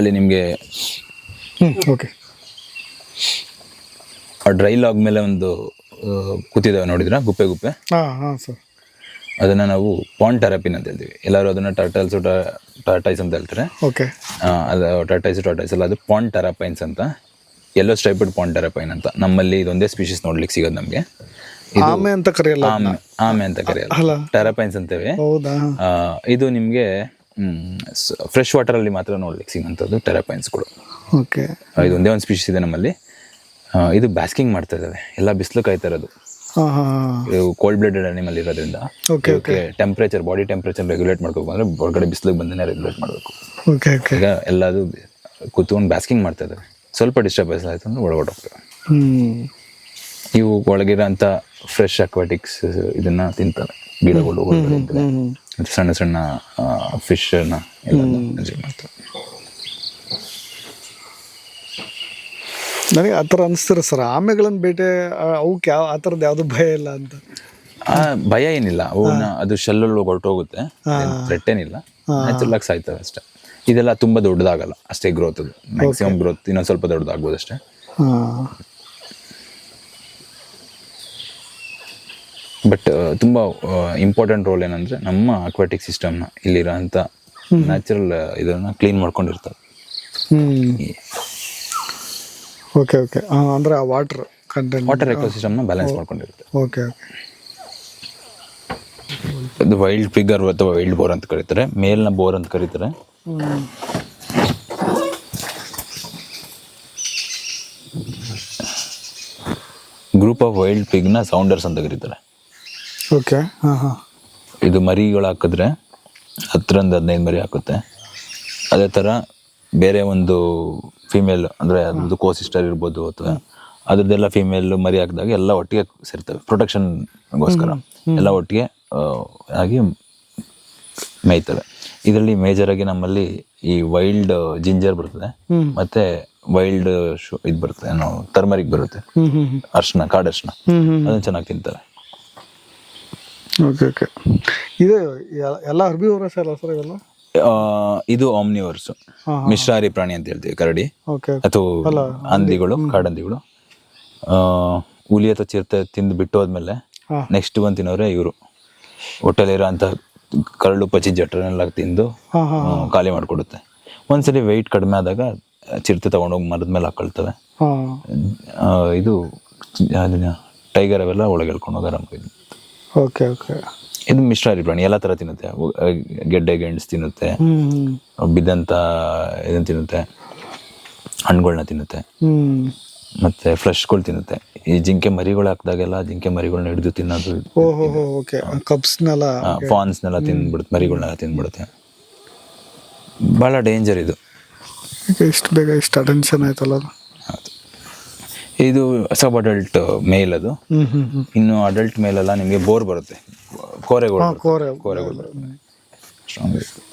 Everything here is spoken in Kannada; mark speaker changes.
Speaker 1: ಅಲ್ಲಿ ನಿಮಗೆ
Speaker 2: ಓಕೆ
Speaker 1: ಆ ಡ್ರೈ ಲಾಗ್ ಮೇಲೆ ಒಂದು ಕೂತಿದ್ದೇವೆ ನೋಡಿದ್ರ? ಗುಪ್ಪೆ ಗುಪ್ಪೆ?
Speaker 2: ಸರ್
Speaker 1: ಅದನ್ನ ನಾವು ಪಾಂಡ್ ಟೆರಪಿನ್ ಅಂತ ಹೇಳ್ತೀವಿ. ಎಲ್ಲರೂ ಅದನ್ನ ಟರ್ಟಲ್ಸ್ ಟರ್ಟೈಸ್ ಅಂತ ಹೇಳ್ತಾರೆ.
Speaker 2: ಓಕೆ
Speaker 1: ಅದು ಟರ್ಟೈಸ್ ಟರ್ಟೈಸ್ ಅಲ್ಲ ಅದು ಪಾಂಡ್ ಟೆರಪೈನ್ಸ್ ಅಂತ. ಎಲ್ಲೋ ಸ್ಟ್ರೈಪೆಡ್ ಪಾಂಡ್ ಟೆರಪೈನ್ ಅಂತ. ನಮ್ಮಲ್ಲಿ ಇದೊಂದೇ ಸ್ಪೀಶೀಸ್ ನೋಡ್ಲಿಕ್ಕೆ ಸಿಗೋದು ನಮಗೆ.
Speaker 2: ಆಮೆ ಅಂತ ಕರೆಯಲ್ಲ
Speaker 1: ಆಮೆ ಆಮೆ ಅಂತ ಕರೆಯಲ್ಲ. ಟೆರಪೈನ್ಸ್ ಅಂತೇವೆ. ಇದು ನಿಮಗೆ ಫ್ರೆಶ್ ವಾಟರ್ ಅಲ್ಲಿ ಮಾತ್ರ ನೋಡ್ಲಿಕ್ಕೆ ಸಿಗೋಂಥದ್ದು ಟೆರಾಪೈನ್ಸ್ಗಳು
Speaker 2: ಓಕೆ
Speaker 1: ಇದು ಒಂದೇ ಒಂದು ಸ್ಪೀಶೀಸ್ ಇದೆ ನಮ್ಮಲ್ಲಿ. ಆ, ಇದು ಬ್ಯಾಸ್ಕಿಂಗ್ ಮಾಡ್ತಾ ಇದ್ದಾವೆ. ಎಲ್ಲ ಬಿಸಿಲು ಕಾಯ್ತಾ ಇರೋದು.
Speaker 2: ಹಾಂ ಹಾಂ
Speaker 1: ಕೋಲ್ಡ್ ಬ್ಲಡೆಡ್ ಅನಿಮಲ್ ಇರೋದ್ರಿಂದ.
Speaker 2: Okay
Speaker 1: okay temperature body temperature regulate ಮಾಡ್ಕೋಬೇಕು ಅಂದ್ರೆ ಹೊರಗಡೆ ಬಿಸಿಲಿಗೆ ಬಂದೇ ರೆಗ್ಯುಲೇಟ್ ಮಾಡಬೇಕು.
Speaker 2: ಓಕೆ ಓಕೆ
Speaker 1: ಈಗ ಎಲ್ಲದು ಕೂತ್ಕೊಂಡು ಬ್ಯಾಸ್ಕಿಂಗ್ ಮಾಡ್ತಾ ಇದ್ದಾವೆ. ಸ್ವಲ್ಪ ಡಿಸ್ಟರ್ಬೆನ್ಸ್ ಆಯ್ತು ಅಂದ್ರೆ ಒಳಗಡೆ ಹೋಗ್ತವೆ
Speaker 2: ಹ್ಞೂ
Speaker 1: ಇವು ಒಳಗಿರೋಂಥ ಫ್ರೆಶ್ ಅಕ್ವಾಟಿಕ್ಸ್ ಇದನ್ನ ತಿಂತವೆ ಗಿಡಗಳು ಒಳಗಡೆ ಇದ್ರೆ. ಸಣ್ಣ ಸಣ್ಣ ಫಿಶನ್ನ
Speaker 2: ನನಗೆ ಆ ಥರ ಅನಿಸ್ತಿರ ಸರ್. ಆಮೆಗಳನ್ನು ಬೇಟೆ ಅವಕ್ಕೆ ಯಾವ ಆ ಥರದ್ದು ಯಾವುದು ಭಯ ಇಲ್ಲ ಅಂತ.
Speaker 1: ಆ, ಭಯ ಏನಿಲ್ಲ. ಅವನ್ನ ಅದು ಶೆಲ್ಲಲ್ಲಿ ಹೊರಟೋಗುತ್ತೆ ಥ್ರೆಟ್ ಏನಿಲ್ಲ ಆಗಿ ಸಾಯ್ತವೆ ಅಷ್ಟೇ. ಇದೆಲ್ಲ ತುಂಬಾ ದೊಡ್ಡದಾಗಲ್ಲ. ಅಷ್ಟೇ ಗ್ರೋತ್ ಅದು. ಮ್ಯಾಕ್ಸಿಮಮ್ ಗ್ರೋತ್ ಇನ್ನೊಂದು ಸ್ವಲ್ಪ ದೊಡ್ಡದಾಗ್ಬೋದು ಅಷ್ಟೇ
Speaker 2: ಹಾಂ
Speaker 1: ಬಟ್ ತುಂಬ ಇಂಪಾರ್ಟೆಂಟ್ ರೋಲ್ ಏನಂದ್ರೆ ನಮ್ಮ ಅಕ್ವಾಟಿಕ್ ಸಿಸ್ಟಮ್ನ ಇಲ್ಲಿರೋಂಥ ನ್ಯಾಚುರಲ್ ಇದನ್ನ ಕ್ಲೀನ್ ಮಾಡ್ಕೊಂಡಿರ್ತಾರೆ.
Speaker 2: ಓಕೆ ಓಕೆ ಅಂದರೆ ಆ ವಾಟರ್ ಕಂಟೆಂಟ್
Speaker 1: ವಾಟರ್ ಎಕೋಸಿಸ್ಟಮ್ನ ಬ್ಯಾಲೆನ್ಸ್ ಮಾಡ್ಕೊಂಡಿರುತ್ತೆ.
Speaker 2: ಓಕೆ ಓಕೆ
Speaker 1: ಅದು ವೈಲ್ಡ್ ಫಿಗರ್ ಅಥವಾ ವೈಲ್ಡ್ ಬೋರ್ ಅಂತ ಕರೀತಾರೆ. ಮೇಲ್ನ ಬೋರ್ ಅಂತ ಕರೀತಾರೆ. ಗ್ರೂಪ್ ಆಫ್ ವೈಲ್ಡ್ ಪಿಗ್ನ ಸೌಂಡರ್ಸ್ ಅಂತ ಕರೀತಾರೆ.
Speaker 2: ಓಕೆ ಹಾಂ ಹಾಂ.
Speaker 1: ಇದು ಮರಿಗಳು ಹಾಕಿದ್ರೆ ಹತ್ತರಿಂದ ಹದಿನೈದು ಮರಿ ಹಾಕುತ್ತೆ. ಅದೇ ಥರ ಬೇರೆ ಒಂದು ಫಿಮೇಲ್ ಅಂದರೆ ಅದ್ರದ್ದು ಕೋ ಸಿಸ್ಟರ್ ಇರ್ಬೋದು ಅಥವಾ ಅದ್ರದ್ದೆಲ್ಲ ಫಿಮೇಲ್ ಮರಿ ಹಾಕಿದಾಗ ಎಲ್ಲ ಒಟ್ಟಿಗೆ ಸೇರ್ತವೆ ಪ್ರೊಟೆಕ್ಷನ್ಗೋಸ್ಕರ ಎಲ್ಲ ಒಟ್ಟಿಗೆ ಆಗಿ ಮೇಯ್ತವೆ. ಇದರಲ್ಲಿ ಮೇಜರ್ ಆಗಿ ನಮ್ಮಲ್ಲಿ ಈ ವೈಲ್ಡ್ ಜಿಂಜರ್ ಬರ್ತದೆ. ಮತ್ತೆ ವೈಲ್ಡ್ ಶು ಇದು ಬರುತ್ತೆ ಏನೋ ಟರ್ಮರಿಕ್ ಬರುತ್ತೆ. ಅರ್ಶನ ಕಾಡರ್ಶನ ಅದನ್ನ ಚೆನ್ನಾಗಿ ತಿಂತಾರೆ.
Speaker 2: ಓಕೆ ಓಕೆ ಇದು ಎಲ್ಲ ಹರ್ಬಿವರಸ್ ಅಲ್ಲ ಸರ್ ಇವೆಲ್ಲ?
Speaker 1: ಆ, ಇದು ಆಮ್ನಿವರ್ಸ್ ಮಿಶ್ರಾರಿ ಪ್ರಾಣಿ ಅಂತ ಹೇಳ್ತೀವಿ ಕರಡಿ.
Speaker 2: ಓಕೆ
Speaker 1: ಅಥವಾ ಹಂದಿಗಳು ಕಾಡಂದಿಗಳು. ಆ, ಹುಲಿ ಅಥವಾ ಚಿರತೆ ತಿಂದು ಬಿಟ್ಟು ಹೋದ್ಮೇಲೆ
Speaker 2: ಹಾ.
Speaker 1: ನೆಕ್ಸ್ಟ್ ಬಂದು ತಿನ್ನೋರೆ ಇವರು. ಹೊಟ್ಟೆಲಿರೋ ಅಂತ ಕರಳು ಪಚಿ ಜಠರನೆಲ್ಲ ತಿಂದು
Speaker 2: ಹಾಂ ಹಾಂ
Speaker 1: ಆ, ಖಾಲಿ ಮಾಡಿಕೊಡುತ್ತೆ. ಒಂದ್ಸರಿ ವೆಯ್ಟ್ ಕಡಿಮೆ ಆದಾಗ ಚಿರತೆ ತಗೊಂಡೋಗಿ ಮರದ ಮೇಲೆ ಹಾಕೊಳ್ತವೆ.
Speaker 2: ಹಾಂ.
Speaker 1: ಆ, ಇದು ಟೈಗರ್ ಅವೆಲ್ಲ ಒಳಗೆ ಎಳ್ಕೊಂಡು ಹೋಗಾರ
Speaker 2: ಓಕೆ ಓಕೆ
Speaker 1: ಇದು ಮಿಶ್ರಾರಿ ಪ್ರಾಣಿ ಎಲ್ಲ ಥರ ತಿನ್ನುತ್ತೆ. ಗೆಡ್ಡೆ ಗೆಣಸು ತಿನ್ನುತ್ತೆ. ಬಿದ್ದಂಥ ಇದನ್ನ ತಿನ್ನುತ್ತೆ. ಹಣ್ಣುಗಳನ್ನ ತಿನ್ನುತ್ತೆ. ಮತ್ತೆ ಫ್ರೆಶ್ಗಳು ತಿನ್ನುತ್ತೆ. ಈ ಜಿಂಕೆ ಮರಿಗಳು ಹಾಕಿದಾಗೆಲ್ಲ ಜಿಂಕೆ ಮರಿಗಳನ್ನ ಹಿಡಿದು ತಿನ್ನೋದು
Speaker 2: ಕಬ್ಸ್ನೆಲ್ಲ
Speaker 1: ಫಾನ್ಸ್ನೆಲ್ಲ ತಿಂದ್ಬಿಡುತ್ತೆ ಮರಿಗಳನ್ನೆಲ್ಲ ತಿಂದ್ಬಿಡುತ್ತೆ ಭಾಳ ಡೇಂಜರ್ ಇದು.
Speaker 2: ಇಷ್ಟು ಬೇಗ ಇಷ್ಟು ಅಟೆನ್ಷನ್ ಆಯ್ತಲ್ಲ.
Speaker 1: ಇದು ಸಬ್ ಅಡಲ್ಟ್ ಮೇಲ್ ಅದು. ಇನ್ನು ಅಡಲ್ಟ್ ಮೇಲೆಲ್ಲ ನಿಮಗೆ ಬೋರ್ ಬರುತ್ತೆ. ಕೋರೆಗಳು
Speaker 2: ಕೋರೆ.
Speaker 1: ಕೋರೆಗಳು ಬರುತ್ತೆ. ಸ್ಟ್ರಾಂಗ್ ಇರುತ್ತೆ.